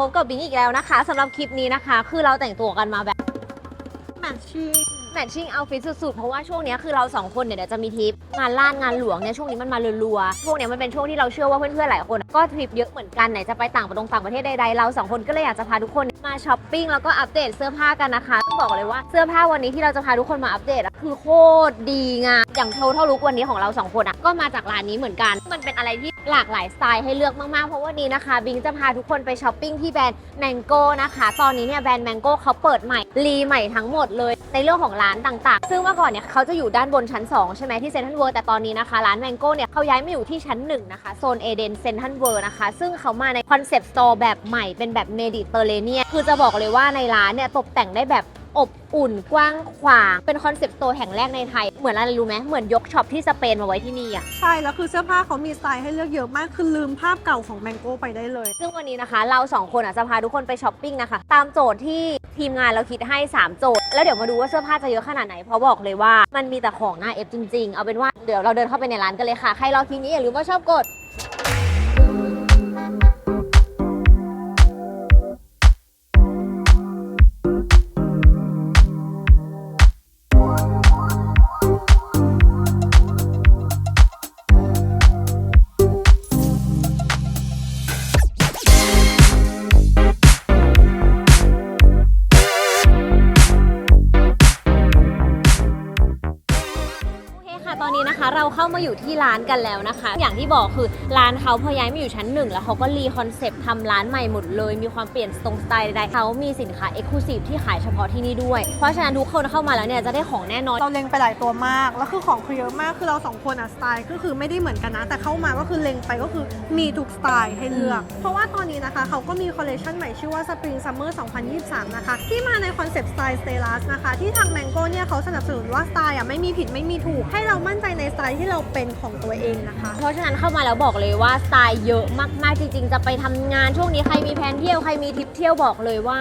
พบกับบิงอีกแล้วนะคะสำหรับคลิปนี้นะคะ คือเราแต่งตัวกันมาแบบแมทชิ่งแมทชิ่งเอาฟิตสุดๆ เพราะว่าช่วงเนี้ยคือเราสองคนเนี่ยเดี๋ยวจะมีทริปงานล่านงานหลวงเนี่ยช่วงนี้มันมารัวๆช่วงเนี้ยมันเป็นช่วงที่เราเชื่อว่าเพื่อนๆหลายคน ก็ทริปเยอะเหมือนกันไหนจะไปต่างประเทศต่างประเทศใดๆเราสองคนก็เลยอยากจะพาทุกคนมาช้อปปิ้งแล้วก็อัปเดตเสื้อผ้ากันนะคะต้อง บอกเลยว่าเสื้อผ้าวันนี้ที่เราจะพาทุกคนมาอัปเดตคือโคตรดีงามอย่างโทเท่าลุกวันนี้ของเราสองคนอะก็มาจากร้านนี้เหมือนกัน มันเป็นอะไรที่หลากหลายสไตล์ให้เลือกมากๆ เพราะวันนี้นะคะบิงจะพาทุกคนไปช้อปปิ้งที่แบรนด์แมงโก้นะคะ ตอนนี้เนี่ยแบรนด์แมงโก้เขาเปิดใหม่รีใหม่ทั้งหมดเลย ในเรื่องของร้านต่างๆ ซึ่งเมื่อก่อนเนี่ยเขาจะอยู่ด้านบนชั้น 2 ใช่ไหมที่เซนทรัลเวิร์แต่ตอนนี้นะคะร้านแมงโก้เนี่ยเขาย้ายมาอยู่ที่ชั้น1นะคะโซนเอเดนเซนทรัลเวิร์นะคะซึ่งเขามาในคอนเซปต์สโตร์แบบใหม่เป็นแบบเมดิเตอร์เรเนียคือจะบอกเลยว่าในร้านเนี่ยตกแต่งได้แบบอบอุ่นกว้างขวาง เป็นคอนเซปต์สโตร์แห่งแรกในไทย เหมือนอะไรรู้ไหมเหมือนยกช็อปที่สเปนมาไว้ที่นี่อะใช่ แล้วคือเสื้อผ้าเขามีสไตล์ให้เลือกเยอะมาก คือลืมภาพเก่าของแมงโก้ไปได้เลย ซึ่งวันนี้นะคะ เราสองคนอะจะพาทุกคนไปช้อปปิ้งนะคะ ตามโจทย์ที่ทีมงานเราคิดให้ 3 โจทย์ แล้วเดี๋ยวมาดูว่าเสื้อผ้าจะเยอะขนาดไหน เพราะบอกเลยว่ามันมีแต่ของหน้าเอฟจริง ๆ เอาเป็นว่าเดี๋ยวเราเดินเข้าไปในร้านกันเลยค่ะ ใครรอคลิปนี้อย่าลืมว่าชอบกด เข้ามาอยู่ที่ร้านกันแล้วนะคะ อย่างที่บอกคือร้านเขาพอย้ายมาอยู่ชั้นหนึ่งแล้วเขาก็รีคอนเซปต์ทำร้านใหม่หมดเลย มีความเปลี่ยนตรงสไตล์ใดๆเขามีสินค้าเอ็กซ์คลูซีฟที่ขายเฉพาะที่นี่ด้วย เพราะฉะนั้นทุกคนเข้ามาแล้วเนี่ยจะได้ของแน่นอน เราเล็งไปหลายตัวมาก แล้วคือของคือเยอะมาก คือเราสองคนอะสไตล์ก็คือไม่ได้เหมือนกันนะ แต่เข้ามาก็คือเล็งไปก็คือมีทุกสไตล์ให้เลือก เพราะว่าตอนนี้นะคะเขาก็มีคอลเลคชันใหม่ชื่อว่า Spring Summer 2023 นะคะ ที่มาในคอนเซปต์สไตล์ Stylus นะคะ ที่ทาง Mango เนี่ยเขาสนับสนุนว่าสไตล์อะไม่มีผิดไม่มีถูก ให้เรามั่นใจในสไตล์ที่เราเป็นของตัวเองนะคะ เพราะฉะนั้นเข้ามาแล้วบอกเลยว่าสไตล์เยอะมากๆจริง ๆ จะไปทำงานช่วงนี้ใครมีแผนเที่ยวใครมีทริปเที่ยวบอกเลยว่า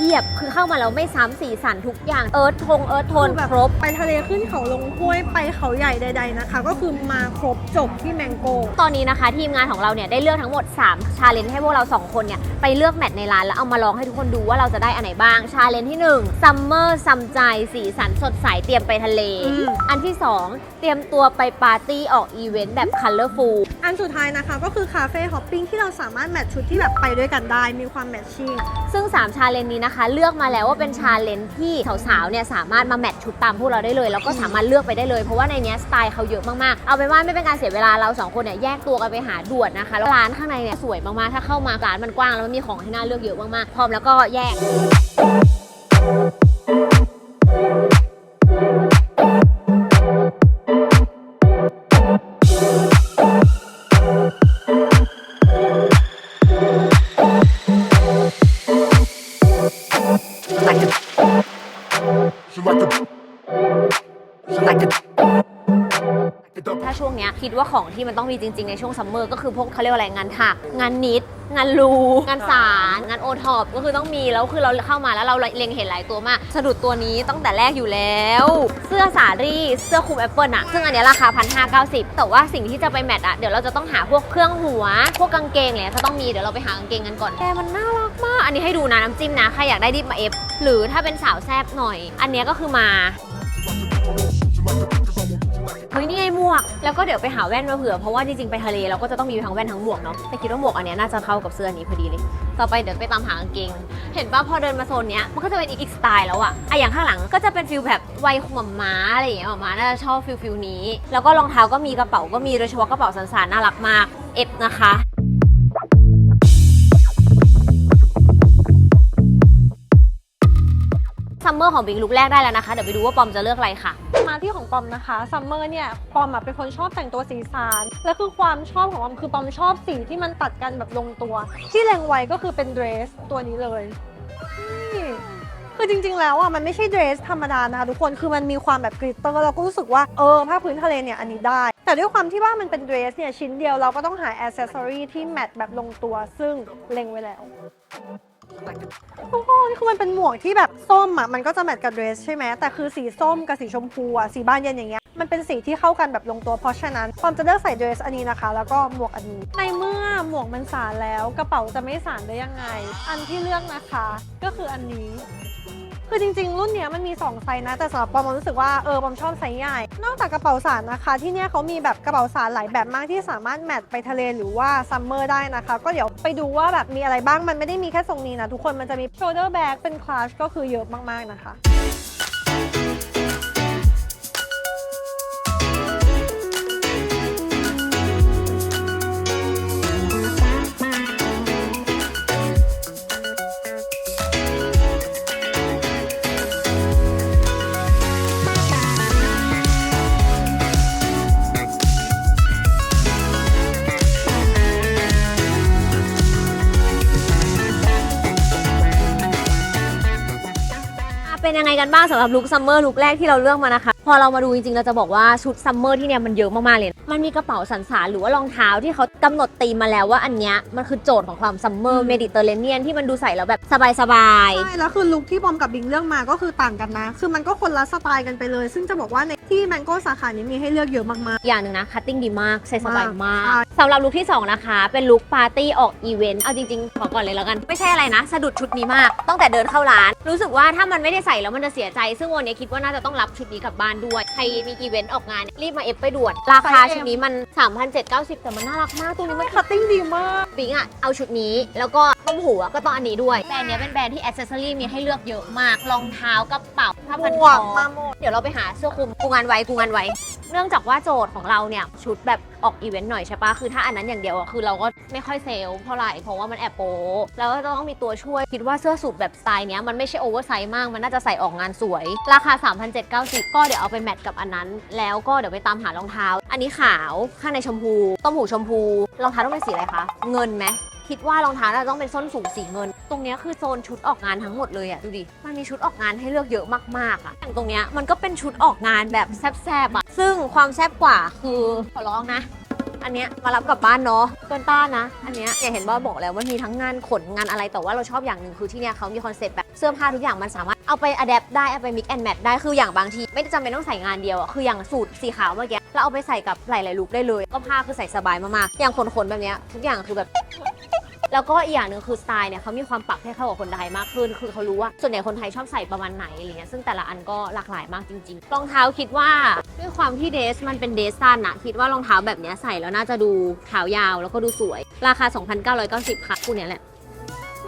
เทียบ คือเข้ามาแล้วไม่ซ้ำสีสันทุกอย่าง เอิร์ธทงเอิร์ธโทนคือแบบครบ ไปทะเลขึ้นเขาลงห้วยไปเขาใหญ่ใด ๆนะคะ ก็คือมาครบจบที่แมงโก ตอนนี้นะคะ ทีมงานของเราเนี่ยได้เลือกทั้งหมด 3 ชาเลนจ์ให้พวกเรา 2 คนเนี่ยไปเลือกแมทในร้านแล้วเอามาลองให้ทุกคนดูว่าเราจะได้อันไหนบ้าง ชาเลนจ์ที่1ซัมเมอร์ซัมใจสีสันสดใสเตรียมไปทะเลอืมอันที่ 2 เตรียมตัวไปปาร์ตี้ออกอีเวนต์แบบคัลเลอร์ฟูลอันสุดท้ายนะคะก็คือคาเฟ่ฮอปปิ้งที่เราสามารถแมทชุดที่แบบไปด้วยกันได้มีความแมทชิ่งซึ่ง 3 ชาเลนจ์นี้นะคะ เลือกมาแล้วว่าเป็นชาเลนจ์ที่สาวๆเนี่ยสามารถมาแมทชุดตามพวกเราได้เลย แล้วก็สามารถเลือกไปได้เลย เพราะว่าในนี้สไตล์เขาเยอะมากๆ เอาเป็นว่าไม่เป็นการเสียเวลาเราสองคนเนี่ยแยกตัวกันไปหาด่วนนะคะแล้วร้านข้างในเนี่ยสวยมากๆถ้าเข้ามาร้านมันกว้างแล้วมันมีของให้น่าเลือกเยอะมากๆพร้อมแล้วก็แยก คิดว่าของที่มันต้องมีจริง ๆ ในช่วงซัมเมอร์ก็คือพวกเขาเรียกว่าอะไรงานถัก งานนิด งานรูงานสาร งานโอท็อปก็คือต้องมีแล้วคือเราเข้ามาแล้วเราเล็งเห็นหลายตัวมากสะดุดตัวนี้ตั้งแต่แรกอยู่แล้ว เสื้อสารีเสื้อคลุมแอปเปิลอะซึ่งอันนี้ราคาพันห้าเก้าสิบแต่ว่าสิ่งที่จะไปแมทอะเดี๋ยวเราจะต้องหาพวกเครื่องหัว พวกกางเกงเนี่ยก็ต้องมีเดี๋ยวเราไปหากางเกงกันก่อนแกมันน่ารักมาก อันนี้ให้ดูนะน้ำจิ้มนะใครอยากได้ดิบมาเอฟหรือถ้าเป็นสาวแซบหน่อย อันนี้ก็คือมา ฮ้ยนี่ไงหมวก แล้วก็เดี๋ยวไปหาแว่นมาเผื่อ เพราะว่าจริงๆไปทะเลเราก็จะต้องมีทั้งแว่นทั้งหมวกเนาะ แต่คิดว่าหมวกอันเนี้ยน่าจะเข้ากับเสื้อนี้พอดีเลย ต่อไปเดี๋ยวไปตามหากางเกง เห็นป่ะพอเดินมาโซนเนี้ยมันก็จะเป็นอีกอีกสไตล์แล้วอะอะอย่างข้างหลังก็จะเป็นฟิลแบบวัยหมม้าอะไรอย่างเงี้ยหมอม้าน่าจะชอบฟิลฟิลนี้ แล้วก็รองเท้าก็มีกระเป๋าก็มีโดยเฉพาะกระเป๋าสันสานน่ารักมาก เอฟนะคะ เมอร์ของบิงลุกแรกได้แล้วนะคะเดี๋ยวไปดูว่าปอมจะเลือกอะไรค่ะ มาที่ของปอมนะคะซัมเมอร์เนี่ยปอมอะเป็นคนชอบแต่งตัวสีสันและคือความชอบของปอมคือปอมชอบสีที่มันตัดกันแบบลงตัว ที่เล็งไว้ก็คือเป็นเดรสตัวนี้เลยนี่คือจริงๆ แล้วอะมันไม่ใช่เดรสธรรมดานะคะทุกคนคือมันมีความแบบกริตเตอร์เราก็รู้สึกว่าเออผ้าพื้นทะเลเนี่ยอันนี้ได้ แต่ด้วยความที่ว่ามันเป็นเดรสเนี่ยชิ้นเดียวเราก็ต้องหาอ c เซสซอรีที่แมทแบบลงตัวซึ่งเล็งไว้แล้ว โอ้โหคือมันเป็นหมวกที่แบบส้มอะ มันก็จะแมทกับเดรสใช่ไหม แต่คือสีส้มกับสีชมพูอะ สีบ้านเย็นอย่างเงี้ย มันเป็นสีที่เข้ากันแบบลงตัว เพราะฉะนั้นความจะเลือกใส่เดรสอันนี้นะคะ แล้วก็หมวกอันนี้ ในเมื่อหมวกมันสานแล้ว กระเป๋าจะไม่สานได้ยังไง อันที่เลือกนะคะ ก็คืออันนี้ คือจริงๆ รุ่นเนี้ยมันมี 2 ไซส์นะ แต่สำหรับปอมรู้สึกว่าเออปอมชอบไซส์ใหญ่ นอกจากกระเป๋าสารนะคะ ที่เนี่ยเขามีแบบกระเป๋าสารหลายแบบมากที่สามารถแมทไปทะเลหรือว่าซัมเมอร์ได้นะคะ ก็เดี๋ยวไปดูว่าแบบมีอะไรบ้างมันไม่ได้มีแค่ทรงนี้นะทุกคนมันจะมี shoulder bag เป็น clutch ก็คือเยอะมากๆนะคะ กันบ้างสำหรับลุคซัมเมอร์ลุคแรกที่เราเลือกมานะคะ อเรามาดูจริงๆ เราจะบอกว่าชุดซัมเมอร์ที่เนี่ยมันเยอะมากๆเลย มันมีกระเป๋าสันสานหรือว่ารองเท้าที่เขากำหนดตีมมาแล้วว่าอันเนี้ยมันคือโจทย์ของความซัมเมอร์เมดิเตอร์เรเนียนที่มันดูใส่แล้วแบบสบายใช่แล้วคือลุคที่ปอมกับบิงเลือกมาก็คือต่างกันนะ คือมันก็คนละสไตล์กันไปเลย ซึ่งจะบอกว่าในที่แมงโก้สาขานี้มีให้เลือกเยอะมากๆอย่างหนึ่งนะ คัตติ้งดีมาก ใส่สบายมากใช่สำหรับลุคที่ 2 นะคะ เป็นลุคปาร์ตี้ออกอีเวนต์ เอาจริงๆ ขอก่อนเลยแล้วกัน ไม่ใช่อะไรนะ สะดุดชุดนี้มาก ตั้งแต่เดินเข้าร้าน รู้สึกว่าถ้ามันไม่ได้ใส่แล้วมันจะเสียใจ ซึ่งวันนี้คิดว่าน่าจะต้องรับชุดนี้กลับบ้านด้วย ใครมีอีเวนต์ออกงานเนี่ยรีบมาเอฟไปด่วน ราคาชุดนี้มัน 3,790 แต่มันน่ารักมากตัวนี้มันๆคัตติ้งดีมากบิงอะเอาชุดนี้แล้วก็ต้มหูอะก็ต้องอันนี้ด้วย แบรนด์เนี้ยเป็นแบรนด์ที่อ c เซสซอรี่มีให้เลือกเยอะมาก รองเท้ากระเป๋าผ้าพันหมควกอมาหมด เดี๋ยวเราไปหาเสื้อคลุมกูงานไว้กูงานไว้ เนื่องจากว่าโจทย์ของเราเนี่ยชุดแบบ ออกอีเวนต์หน่อยใช่ปะคือถ้าอันนั้นอย่างเดียวอะคือเราก็ไม่ค่อยเซลล์เท่าไหร่เพราะว่ามันแอบโป๊แล้วก็ต้องมีตัวช่วยคิดว่าเสื้อสูทแบบสไตล์เนี้ยมันไม่ใช่โอเวอร์ไซส์มากมันน่าจะใส่ออกงานสวย ราคา 3,790 ก็เดี๋ยวเอาไปแมทกับอันนั้น แล้วก็เดี๋ยวไปตามหารองเท้า อันนี้ขาวข้างในชมพูต้มหูชมพูรองเท้าต้องเป็นสีอะไรคะเงินไหม คิดว่ารองเท้าน่าจะต้องเป็นส้นสูงสีเงิน ตรงเนี้ยคือโซนชุดออกงานทั้งหมดเลยอะดูดิ มันมีชุดออกงานให้เลือกเยอะมากๆอะอย่างตรงเนี้ยมันก็เป็นชุดออกงานแบบแซบๆอะซึ่งความแซบกว่าคือขอร้องนะ อันเนี้ยมารับกลับบ้านเนาะเกินต้านนะ อันเนี้ยอย่าเห็นว่าบอกแล้วมันมีทั้งงานขนงานอะไรแต่ว่าเราชอบอย่างหนึ่งคือที่เนี้ยเขามีคอนเซ็ปต์แบบเสื้อผ้าทุกอย่างมันสามารถเอาไปอัดแอปได้เอาไปมิกแอนแมทได้คืออย่างบางทีไม่จำเป็นต้องใส่งานเดียวอะคืออย่างสูทสีขาวเมื่อกี้เราเอาไปใส่กับหลายๆลุคได้เลย ก็ผ้าคือใส่สบายมากๆอย่างขนๆแบบเนี้ยทุกอย่างคือแบบ แล้วก็อีกอย่างหนึ่งคือสไตล์เนี่ยเขามีความปรับให้เข้ากับคนไทยมากขึ้น คือเขารู้ว่าส่วนใหญ่คนไทยชอบใส่ประมาณไหนอะไรเงี้ยซึ่งแต่ละอันก็หลากหลายมากจริงๆรองเท้าคิดว่าด้วยความที่เดสมันเป็นเดสสั้นอะคิดว่ารองเท้าแบบเนี้ยใส่แล้วน่าจะดูเท้ายาวแล้วก็ดูสวย ราคา 2,990ค่ะคู่เนี้ยแหละ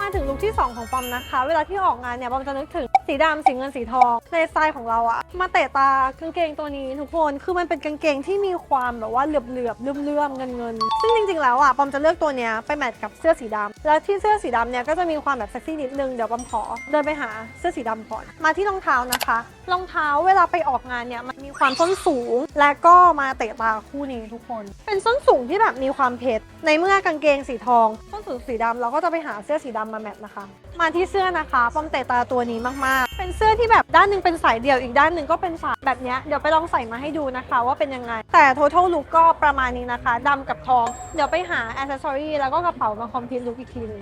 มาถึงลุคที่ 2 ของปอมนะคะ เวลาที่ออกงานเนี่ยปอมจะนึกถึง สีดำสีเงินสีทอง ในสไตล์ของเราอะมาเตะตากางเกงตัวนี้ทุกคนคือมันเป็นกางเกงที่มีความแบบว่าเหลือบเหลือบเลื่อมเลื่อมเงินเงินซึ่งจริงๆแล้วอะปอมจะเลือกตัวเนี้ยไปแมทกับเสื้อสีดำแล้วที่เสื้อสีดำเนี่ยก็จะมีความแบบเซ็กซี่นิดนึงเดี๋ยวปอมขอเดินไปหาเสื้อสีดำก่อน มาที่รองเท้านะคะรองเท้าเวลาไปออกงานเนี่ยมันมีความส้นสูง และก็มาเตะตาคู่นี้ทุกคน เป็นส้นสูงที่แบบมีความเพชรในเมื่อกางเกงสีทองส้นสูงสีดำเราก็จะไปหาเสื้อสีดำมาแมทนะคะ มาที่เสื้อนะคะปอมเตะตาตัวนี้มากๆเป็นเสื้อที่แบบด้านหนึ่งเป็นสายเดี่ยวอีกด้านหนึ่งก็เป็นสายแบบนี้เดี๋ยวไปลองใส่มาให้ดูนะคะ ว่าเป็นยังไง แต่ total look ก็ประมาณนี้นะคะดำกับทอง เดี๋ยวไปหา accessory แล้วก็กระเป๋ามาคอมพลีทลุคอีกทีหนึง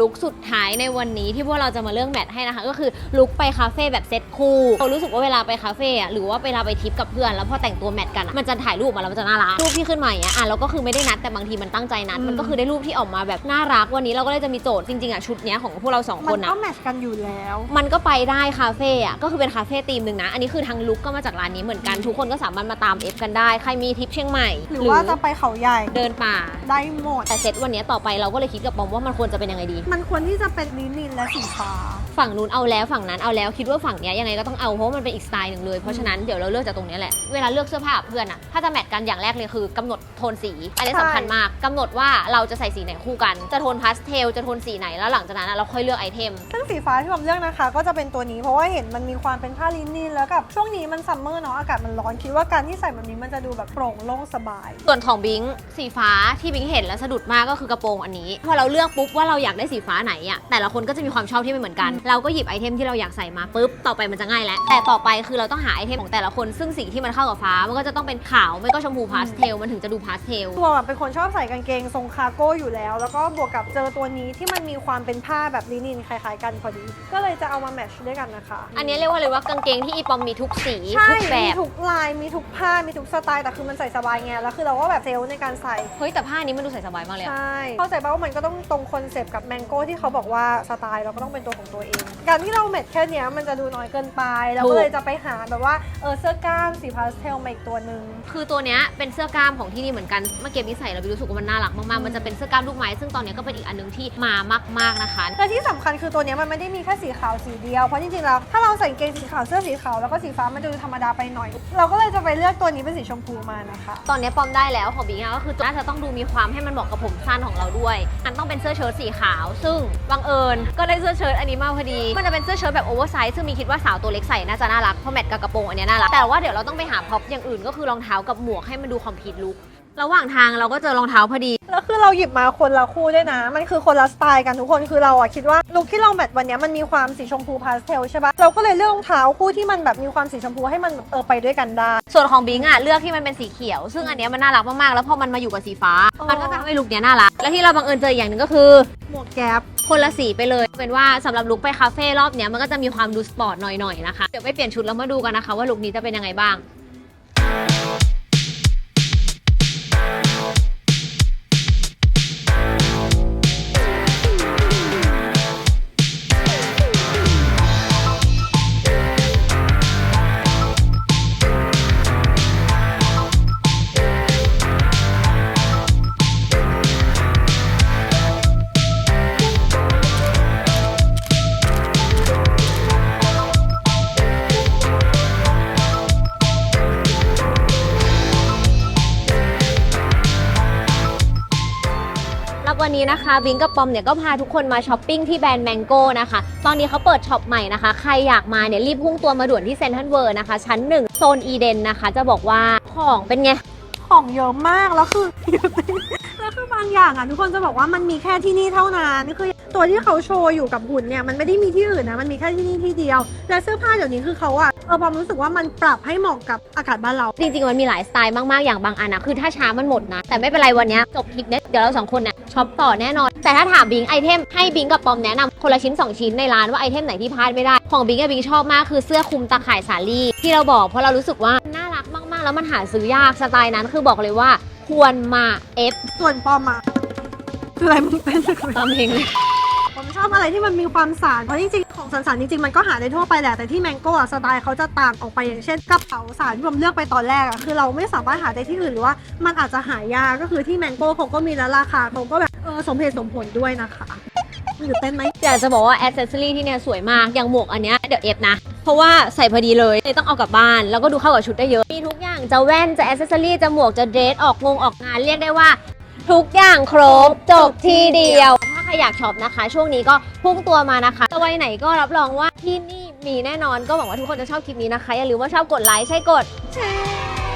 ลุคสุดท้ายในวันนี้ที่พวกเราจะมาเลือกแมทให้นะคะ ก็คือลุคไปคาเฟ่แบบเซ็ตคู่เรารู้สึกว่าเวลาไปคาเฟ่อะหรือว่าเวลาไปทริปกับเพื่อน แล้วพอแต่งตัวแมทกันอะมันจะถ่ายรูปออกมาแล้วมันจะน่ารักรูปที่ขึ้นมาอย่างเงี้ยอะเราก็คือไม่ได้นัดแต่บางทีมันตั้งใจนัดอืมมันก็คือได้รูปที่ออกมาแบบน่ารักวันนี้เราก็เลยจะมีโจทย์จริงๆอะชุดเนี้ยของพวกเราสองมัคนนอะก็แมทกันอยู่แล้ว มันก็ไปได้คาเฟ่อะก็คือเป็นคาเฟ่ธีมหนึ่งนะอันนี้คือทางลุกก็มาจากร้านนี้เหมือนกันทุกคนก็สามารถมาตามเอฟกันได้ใครมีทริปเชียงใหม่หรือว่าจะไปเขาใหญ่เดินป่าได้หมดแต่เซตวันนี้ต่อไปเราก็เลยคิดกับปอมว่ามันควรจะเป็นยังไงดีมันควรที่จะเป็นลินินและสีฟ้า ฝั่งนู้นเอาแล้วฝั่งนั้นเอาแล้วคิดว่าฝั่งเนี้ยยังไงก็ต้องเอาเพราะว่ามันเป็นอีกสไตล์หนึ่งเลยเพราะฉะนั้นเดี๋ยวเราเลือกจากตรงเนี้ยแหละเวลาเลือกเสื้อผ้ากับเพื่อนอะถ้าจะแมทกันอย่างแรกเลยคือกำหนดโทนสีอันนี้สำคัญมากกำหนดว่าเราจะใส่สีไหนคู่กัน จะโทนพาสเทลจะโทนสีไหนแล้วหลังจากนั้นอะเราค่อยเลือกไอเทม ซึ่งสีฟ้าที่ผมเลือกนะคะ ก็จะเป็นตัวนี้เพราะว่าเห็นมันมีความเป็นผ้าลินินแล้วกับช่วงนี้มันซัมเมอร์เนาะอากาศมันร้อนคิดว่าการที่ใส่แบบนี้มันจะดูแบบโปร่งโล่งสบาย ส่วนของบิงสีฟ้าที่บิงเห็นแล้วสะดุดมากก็คือกระโปรงอันนี้พอเราเลือกปุ๊บว่าเราอยากได้สีฟ้าไหนอะแต่ละคนก็จะมีความชอบที่ไม่เหมือนกันเราก็หยิบไอเทมที่เราอยากใส่มาปุ๊บต่อไปมันจะง่ายแล้ว แต่ต่อไปคือเราต้องหาไอเทมของแต่ละคน ซึ่งสีที่มันเข้ากับฟ้ามันก็จะต้องเป็นขาวไม่ก็ชมพูพาสเทลมันถึงจะดูพาสเทล ตัวแบบเป็นคนชอบใส่กางเกงทรงคาร์โก้อยู่แล้ว แล้วก็บวกกับเจอตัวนี้ที่มันมีความเป็นผ้าแบบลินินคล้ายๆกันพอดี ก็เลยจะเอามาแมทช์ด้วยกันนะคะอันนี้เรียกว่าเลยว่ากางเกงที่อีปอมมีทุกสีใช่ทุกแบมีบทุกลายมีทุกผ้ามีทุกสไตล์แต่คือมันใส่สบายไงแล้วคือเราก็แบบเซลล์ในการใส่ เฮ้ยแต่ผ้านี้มันดูใส่สบายมากเลยอะ ใช่ เข้าใจป่าว่ามันก็ต้องตรงคอนเซปต์กับแมงโก้ที่เขาบอกว่าสไตล์เราก็ต้องเป็นตัวของตัวเองการที่เราแมทแค่เนี้ยมันจะดูน้อยเกินไป เราก็เลยจะไปหาแบบว่าเออเสื้อกล้ามสีพาสเทลมาอีกตัวหนึ่ง คือตัวเนี้ยเป็นเสื้อกล้ามของที่นี่เหมือนกัน เมื่อกี้นี้ใส่เรารู้สึกว่ามันน่ารักมากๆ มันจะเป็นเสื้อกล้ามลูกไม้ ซึ่งตอนเนี้ยก็เป็นอีกอันหนึงที่มามากๆนะคะ และที่สำคัญคือตัวเนี้ยมันไม่ได้มีแค่สีขาวสีเดียว เพราะจริงๆแล้วถ้าเราใส่กางเกงสีขาวเสื้อสีขาวแล้วก็สีฟ้ามันจะดูธรรมดาไปหน่อย เราก็เลยจะไปเลือกตัวนี้เป็นสีชมพูมานะคะ ตอนนี้ปอมได้แล้วของบิงอะก็คือน่าจะต้องดูมีความให้มันเหมาะกับผมสั้นของเราด้วยอันต้องเป็นเสื้อเชิ้ตสีขาว ซึ่งบังเอิญก็ได้เสื้อเชิ้ตอันนี้มาพอดี มันจะเป็นเสื้อเชิ้ตแบบโอเวอร์ไซส์ซึ่งมีคิดว่าสาวตัวเล็กใส่น่าจะน่ารักเพราะแมทกับกระโปรงอันเนี้ยน่ารักแต่ว่าเดี๋ยวเราต้องไปหาพ็อปอย่างอื่นก็คือรองเท้ากับหมวกให้มันดูคอมพลีทลุก ระหว่างทางเราก็เจอรองเท้าพอดี แล้วคือเราหยิบมาคนละคู่ด้วยนะ มันคือคนละสไตล์กันทุกคนคือเราอะคิดว่าลุคที่เราแมทวันเนี้ยมันมีความสีชมพูพาสเทลใช่ปะเราก็เลยเลือกรองเท้าคู่ที่มันแบบมีความสีชมพูให้มันแบบเออไปด้วยกันได้ ส่วนของบิงอะเลือกที่มันเป็นสีเขียว ซึ่งอันเนี้ยมันน่ารักมากๆ แล้วพอมันมาอยู่กับสีฟ้า อ๋อ มันก็จะทำให้ลุคเนี้ยน่ารัก และที่เราบังเอิญเจออีกอย่างหนึ่งก็คือ หมวกแก๊ปคนละสีไปเลย เป็นว่าสำหรับลุคไปคาเฟ่รอบเนี้ยมันก็จะมีความดูสปอร์ตหน่อยๆนะคะ เดี๋ยวไปเปลี่ยนชุดแล้วมาดูกันนะคะว่าลุคนี้จะเป็นยังไงบ้าง นี้นะคะบิงกับปอมเนี่ยก็พาทุกคนมาช้อปปิ้งที่แบรนด์แมงโก้นะคะ ตอนนี้เขาเปิดช็อปใหม่นะคะ ใครอยากมาเนี่ยรีบพุ่งตัวมาด่วนที่เซ็นทรัลเวิร์นะคะ ชั้น 1 โซนอีเดนนะคะ จะบอกว่าของเป็นไง ของเยอะมากแล้วคือ แล้วคือบางอย่างอะทุกคนจะบอกว่ามันมีแค่ที่นี่เท่านั้นคือ ตัวที่เขาโชว์อยู่กับหุ่นเนี่ยมันไม่ได้มีที่อื่นนะมันมีแค่ที่นี่ที่เดียว และเสื้อผ้าเดี๋ยวนี้คือเขาอะเออความรู้สึกว่ามันปรับให้เหมาะกับอากาศบ้านเรา จริงๆ มันมีหลายสไตล์มากๆ อย่างบางอันนะคือถ้าช้ามันหมดนะ แต่ไม่เป็นไรวันเนี้ยจบคลิปเนี้ยเดี๋ยวเราสองคนเนี่ยช็อปต่อแน่นอน แต่ถ้าถามบิงไอเทมให้บิงกับปอมแนะนำคนละชิ้น 2 ชิ้นในร้านว่าไอเทมไหนที่พลาดไม่ได้ ของบิงกับบิงชอบมากคือเสื้อคลุมตาข่ายสาลี่ที่เราบอกเพราะเรารู้สึกว่าน่ารักมากๆ แล้วมันหาซื้อยากสไตล์นั้นคือบอกเลยว่า ควรมาเอฟส่วนปอมอะคืออะไรมึงเป็นอะไรตามเพลงเลยผมช อบอะไรที่มันมีความสารเพราะจริงๆของสารๆจริงๆมันก็หาได้ทั่วไปแหละแต่ที่แมงโก้อะสไตล์เขาจะต่างออกไปอย่างเช่นกระเป๋าสารที่ผมเลือกไปตอนแรกอะคือเราไม่สามารถหาได้ที่อื่นหรือว่ามันอาจจะหายากก็คือที่แมงโก้เขาก็มีแล้วราคาเขาก็แบบเออสมเหตุสมผลด้วยนะคะอยู่เต้นไหมอยากจะบอกว่าแอ c เซสซอรี่ที่เนี่ยสวยมาก อย่างหมวกอันเนี้ยเดี๋ยวเอฟนะ เพราะว่าใส่พอดีเลยเลยต้องเอากลับบ้าน แล้วก็ดูเข้ากับชุดได้เยอะ มีทุกอย่างจะแว่นจะแอ c เซสซอรี่จะหมวกจะเดรสออกงงออกงานเรียกได้ว่า ทุกอย่างครบจบที่เดียว ครอยากช็อปนะคะ ช่วงนี้ก็พุ่งตัวมานะคะจะไว้ไหนก็รับรองว่าที่นี่มีแน่นอนก็หวังว่าทุกคนจะชอบคลิปนี้นะคะอย่าลืมว่าชอบกดไลค์ใช่กดแชร์